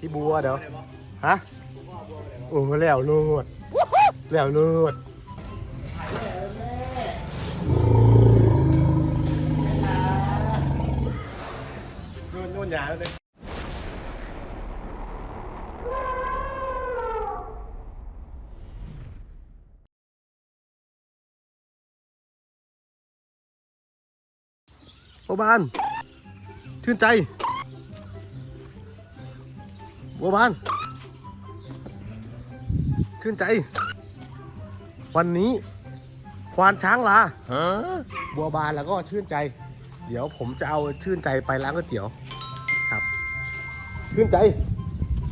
พี่บัวเดี๋ยวฮะโอ้แล้วโลดแล้วโลดนู่นนู่นยาแล้วเลยบัวบาน ชื่นใจ บัวบาน ชื่นใจ วันนี้ควานช้างลาบัวบานแล้วก็ชื่นใจ เดี๋ยวผมจะเอาชื่นใจไปร้านก๋วยเตี๋ยว ครับ ชื่นใจ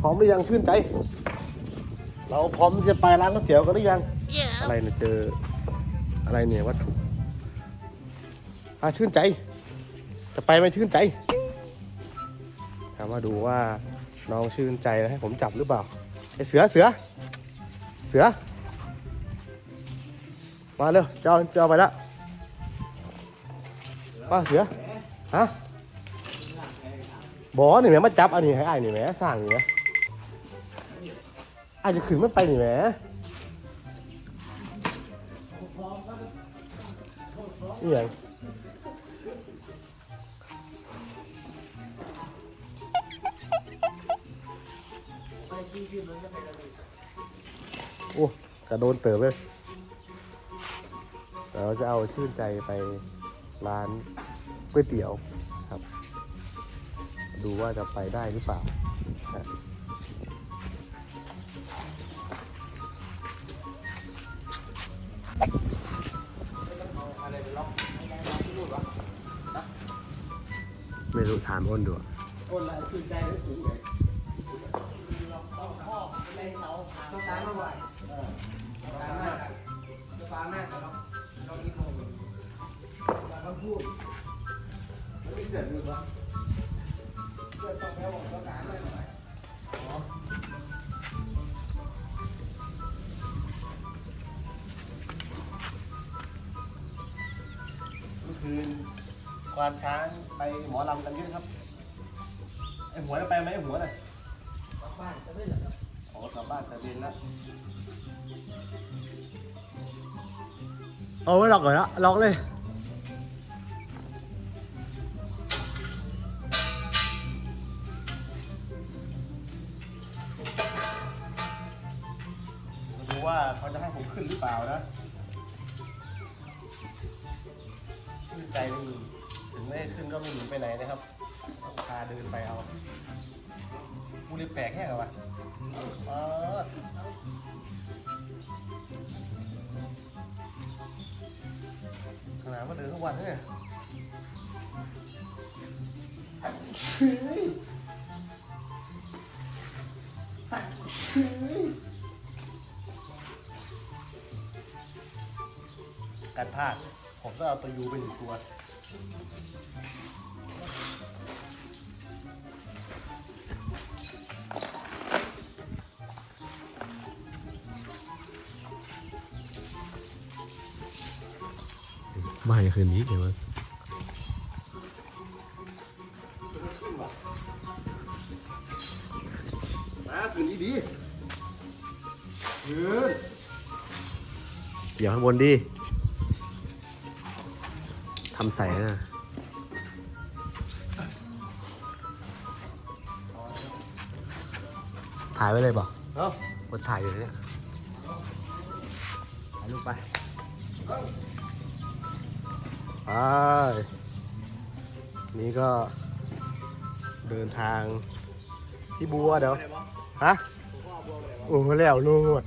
พร้อมหรือยังชื่นใจ เราพร้อมจะไปร้านก๋วยเตี๋ยวกันหรือยัง อะไรเนี่ยเจอ อะไรเนี่ยวัตถุอะชื่นใจ จะไปไหมชื่นใจถามว่าดูว่า น้องชื่นใจแล้วให้ผมจับหรือเปล่าไอเสือเสือ เสือ มาเร็วเจ้าเจ้าไปล้วมาเสือฮะบอนี่แม่มาจับอันนี้ให้อ้ายนี่แม่สร้างนี่แม่อ้ายจะขึ้นมันไปนี่แม่นี่ยัง โอ้กระโดนเติบเลยเดี๋ยวเราจะเอาชื่นใจไปร้านก๋วยเตี๋ยวครับ ดูว่าจะไปได้หรือเปล่าไม่รู้ถามอ้นดูคนละชื่นใจหรือถึงเลย ข้อในเสาต้องตามมาไหวเออตามมาจะฟังแม่แต่เราเราอีกคนเราต้องพูดแล้วมีเสียงอยู่ปะเกิดต้องแล้วบอกต้องการอะไรหน่อยอ๋อเมื่อคืนควานช้างไปหมอลำกันเยอะครับไอหัวจะไปไหมไอหัวน่ะกลับบ้านจะไม่เหรอครับอ ลับบ้านแต่เย็นแล้วเอาไว้ล็อกก่อนละล็อกเลย ดูว่าเขาจะให้ผมขึ้นหรือเปล่านะชื่นใจไม่มีถึงไม่ได้ขึ้นก็ไม่หนีไปไหนนะครับต้องพาเดินไปเอาบูรีแปลกแค่ไหนวะ เออขนาดว่าเดินทุกวันเนี่ยการพลาดผมต้องเอาตัวยูไปหนึ่งตัว ไม่คืนนี้เดี๋ยวมันมาคืนนี้ดีคืนเดี๋ยวข้างบนดิทำใส่นะถ่ายไว้เลยบอกเอ้ากดถ่ายอยู่เนี่ย ถ่ายรูปไป ไป นี่ก็เดินทาง พี่บัวเดี๋ยว ฮะ โอ้แล้วโลด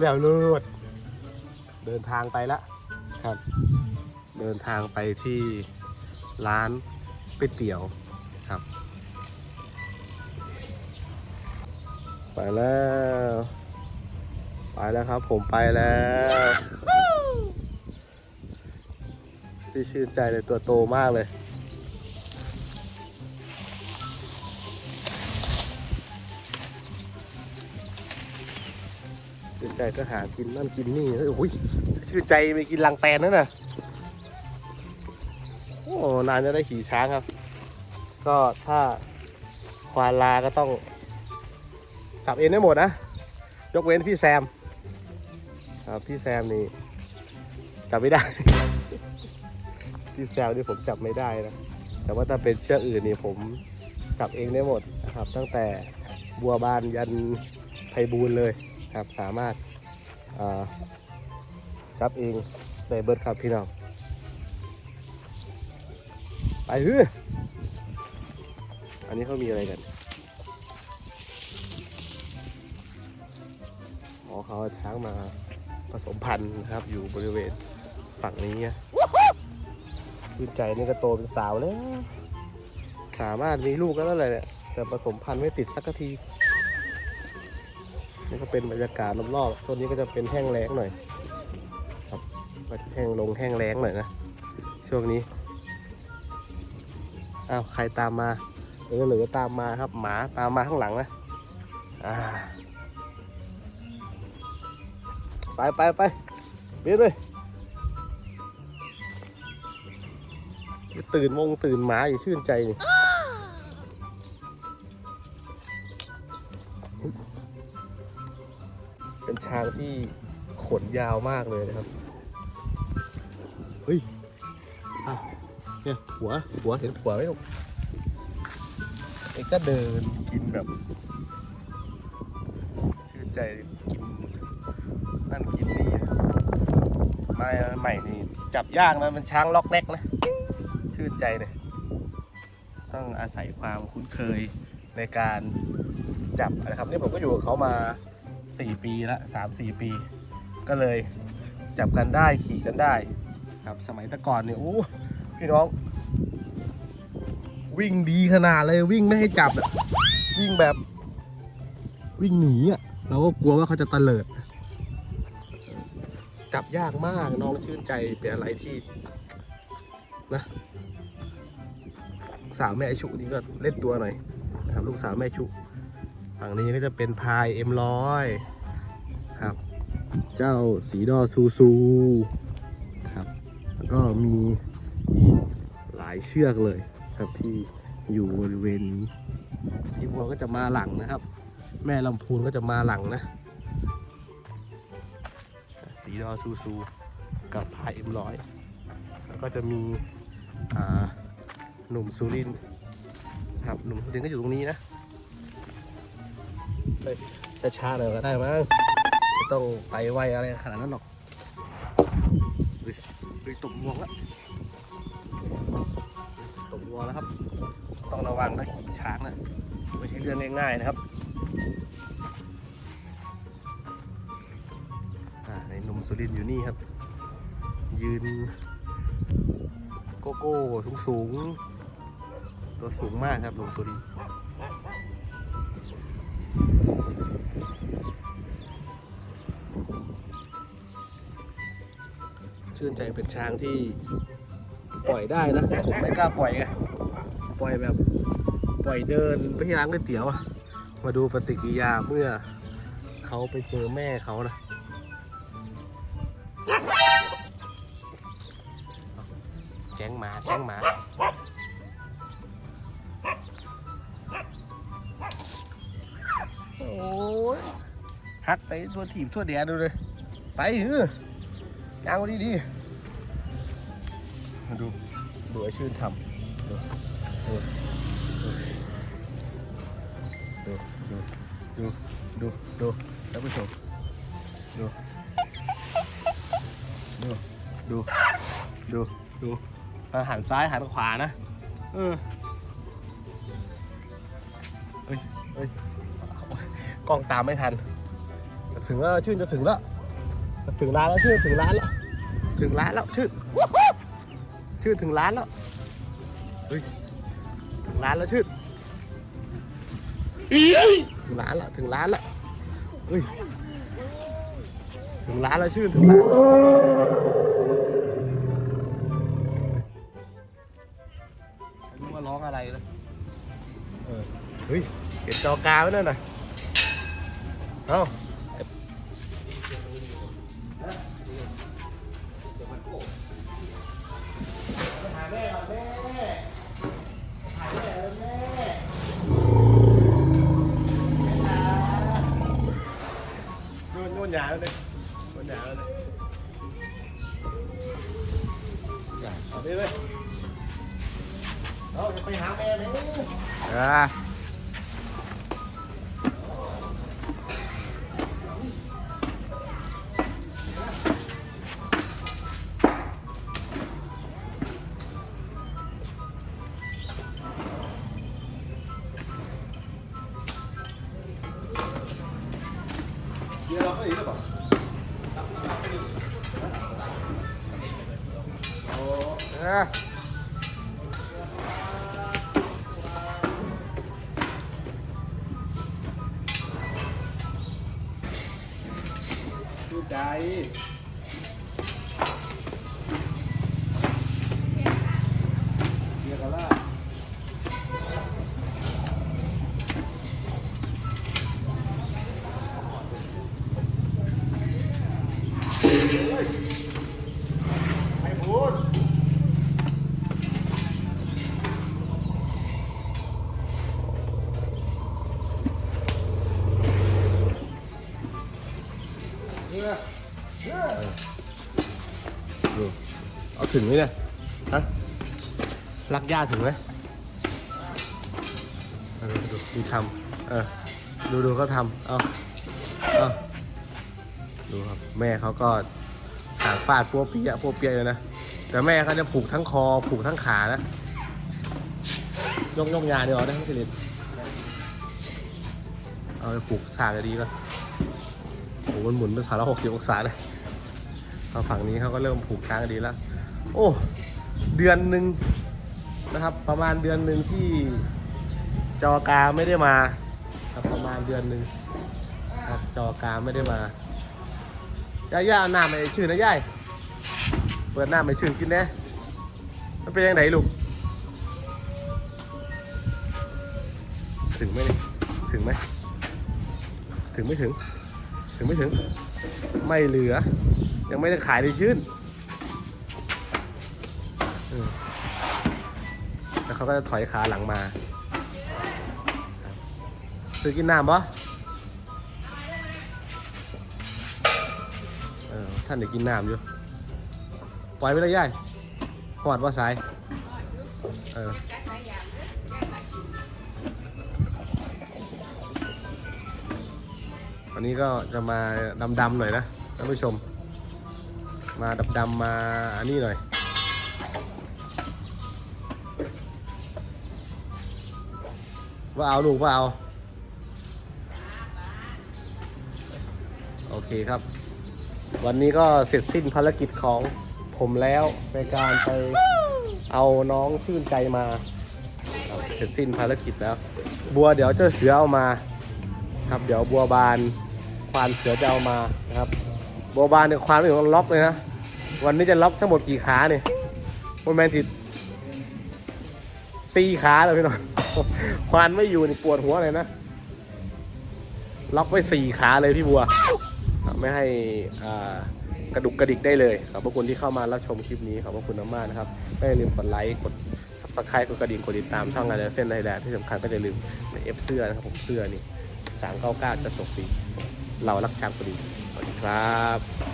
แล้วโลดเดินทางไปละครับ เดินทางไปที่ร้านก๋วยเตี๋ยวครับ ไปแล้ว ไปแล้วครับผมไปแล้ว พี่ชื่นใจเลยตัวโตมากเลย ชื่นใจก็หากินนั่นกินนี่เฮ้ยโอ้ยชื่นใจไปกินลังแตนนั่นน่ะโอ้นานจะได้ขี่ช้างครับ ก็ถ้าควานลาก็ต้องจับเองได้หมดนะ ยกเว้นพี่แซมครับพี่แซมนี่จับไม่ได้ พี่แซมนี่ผมจับไม่ได้นะ แต่ว่าถ้าเป็นเชือกอื่นนี่ผมจับเองได้หมดนะครับ ตั้งแต่บัวบานยันไพบูลเลยครับ สามารถาจับเองได้เบิร์ดครับพี่น้อง ไปเฮ้ยอันนี้เขามีอะไรกันอ๋อเขาเอาช้างมาผสมพันธุ์นะครับ อยู่บริเวณฝั่งนี้ นะชื่นใจนี่ก็โตเป็นสาวแล้ว สามารถมีลูกแล้วอะไรเนี่ยแต่ผสมพันธุ์ไม่ติดสักทีนี่ก็เป็นบรรยากาศรอบๆต้นนี้ก็จะเป็นแห้งแล้งหน่อย ครับก็จะแห้งลงแห้งแล้งหน่อยนะ ช่วงนี้ อ้าว ใครตามมา เออหลือตามมาครับ หมาตามมาข้างหลังนะ อ่า ไปไปไปเบียดเลย ตื่นมงตื่นหมาอยู่ชื่นใจนี่เป็นช้างที่ขนยาวมากเลยนะครับ เฮ้ยอ้าวเนี่ยหัวหัวเห็นหัวไหมลูกไอ้ก็เดินกินแบบ ชื่นใจกินนั่นกินนี่มาใหม่นี่จับยากนะมันช้างล็อกแรกนะ ชื่นใจเลยต้องอาศัยความคุ้นเคยในการจับนะครับนี่ผมก็อยู่กับเขามา 4 ปีละ3 4 ปี ก็เลยจับกันได้ขี่กันได้ครับสมัยต่ก่อนเนี่ยโอ้พี่น้อง วิ่งดีขนาดเลยวิ่งไม่ให้จับอะวิ่งแบบวิ่งหนีอะเราก็กลัวว่าเขาจะตะเลิด จับยากมากน้องชื่นใจเป็นอะไรที่นะ สาวแม่ชุนี่ก็เล่นตัวหน่อยนะครับลูกสาวแม่ชุ ฝั่งนี้ก็จะเป็นพายเอ็มร้อยครับ เจ้าสีดอซูซูครับแล้วก็มีอีกหลายเชือกเลยครับที่อยู่บริเวณนี้พี่บัวก็จะมาหลังนะครับ แม่ลำพูนก็จะมาหลังนะ สีดอซูซูกับพายเอ็มร้อยแล้วก็จะมีอ่า หนุ่มสุรินครับหนุ่มสุรินก็อยู่ตรงนี้นะเฮ้ยช้าๆหน่อยก็ได้มั้งไม่ต้องไปไวอะไรขนาดนั้นหรอกเฮ้ยเฮ้ยตกงวงแล้วตกงวงแล้วครับ ต้องระวังนะขี่ช้างนะไม่ใช่เรื่องง่ายๆนะครับในหนุ่มสุรินอยู่นี่ครับ ยืนโกโก้สูงสูงๆ ตัวสูงมากครับหนุ่มสุรินชื่นใจเป็นช้างที่ปล่อยได้นะ ผมไม่กล้าปล่อยไงปล่อยแบบปล่อยเดินไปที่ร้านก๋วยเตี๋ยวมาดูปฏิกิริยาเมื่อเขาไปเจอแม่เขานะแก๊งหมาแก๊งหมา ฮักไปตัวถีบทั่วแดนดูเลย ไปเออยางมาดีดีๆมาดูดูไอ้ชื่นทำดูดูดูดูดูดูดูท่านผู้ชมดูดูดูดูดูหันซ้ายหันขวานะ เออเอ้ยเอ้ยกล้องตามไม่ทัน ถึงแล้วชื่นจะถึงแล้วถึงร้านแล้วชื่นถึงร้านแล้วถึงร้านแล้วชื่นชื่นถึงร้านแล้วเฮ้ยถึงร้านแล้วชื่นถึงร้านแล้วถึงร้านแล้วเฮ้ยถึงร้านแล้วชื่นถึงร้านม่รู้ว่าร้องอะไรนะเอเฮ้ยเห็นจอกาไว้นั่นน่ะเอ้า แล้วเนี่ยคนหนาแล้วเนี่ยเอาไปเลยเอาไปหาแม่เลย อ่า อ่ ถึงไหมเนี่ย ฮะ รักย่าถึงไหมเออดูดูทำเออ ดูดูเขาทำเอาเอาดูครับ แม่เขาก็หางฟาดปัวเปียะปัวเปียอยู่นะ แต่แม่เขาจะผูกทั้งคอ ผูกทั้งขานะยกยกยาเดี๋ยวได้ทั้งสิริเอาไปผูกสากจะดีก็โอ้โหมันหมุนเป็นสามร้อยหกสิบองศาเลยทางฝั่งนี้เขาก็เริ่มผูกค้างดีแล้ว โอ้ เดือนหนึ่งนะครับ ประมาณเดือนหนึ่งที่จอกาไม่ได้มาครับประมาณเดือนหนึ่งครับจอกาไม่ได้มาย่าย่าเอาน้ำไปชื่นนะย่ายเปิดหน้ำไปชื่นกินแน่มันเป็นยังไงลูก ถึงไหมนี่ถึงไหมถึงไม่ถึง ถึงไม่ถึง ไม่เหลือ ยังไม่ได้ขายในชื่น แล้วเขาก็จะถอยขาหลังมาซื้อกินน้ำปะท่านเดี๋ยวกินน้ำอยู่ ปล่อยไปเลยย่ายหอดว่าสายเออวันนี้ก็จะมาดำๆหน่อยนะท่านผู้ชม มาดำๆมาอันนี้หน่อย ว่าเอาลูกว่าเอา โอเคครับ วันนี้ก็เสร็จสิ้นภารกิจของผมแล้วในการไปเอาน้องชื่นใจมา เสร็จสิ้นภารกิจแล้ว บัวเดี๋ยวเจ้าเสือเอามา ครับเดี๋ยวบัวบานควานเสือจะเอามานะครับบัวบานเนี่ยควานไม่ถึงล็อกเลยนะวันนี้จะล็อกทั้งหมดกี่ขาเนี่ยโมแมนติดสี่ขาเลยพี่น้อง ควานไม่อยู่นี่ปวดหัวเลยนะ ล็อกไว้สี่ขาเลยพี่บัว ไม่ให้กระดุกกระดิกได้เลย ขอบพระคุณที่เข้ามารับชมคลิปนี้ ขอบพระคุณมากๆนะครับ ไม่ลืมกดไลค์ กด subscribe กดกระดิ่ง กดติดตามช่องงานเส้นไทยแลนด์ที่สำคัญก็อย่าลืมในเอฟเสื้อนะครับผมเสื้อนี่399จะส่งฟรีเรารักการพอดีสวัสดีครับ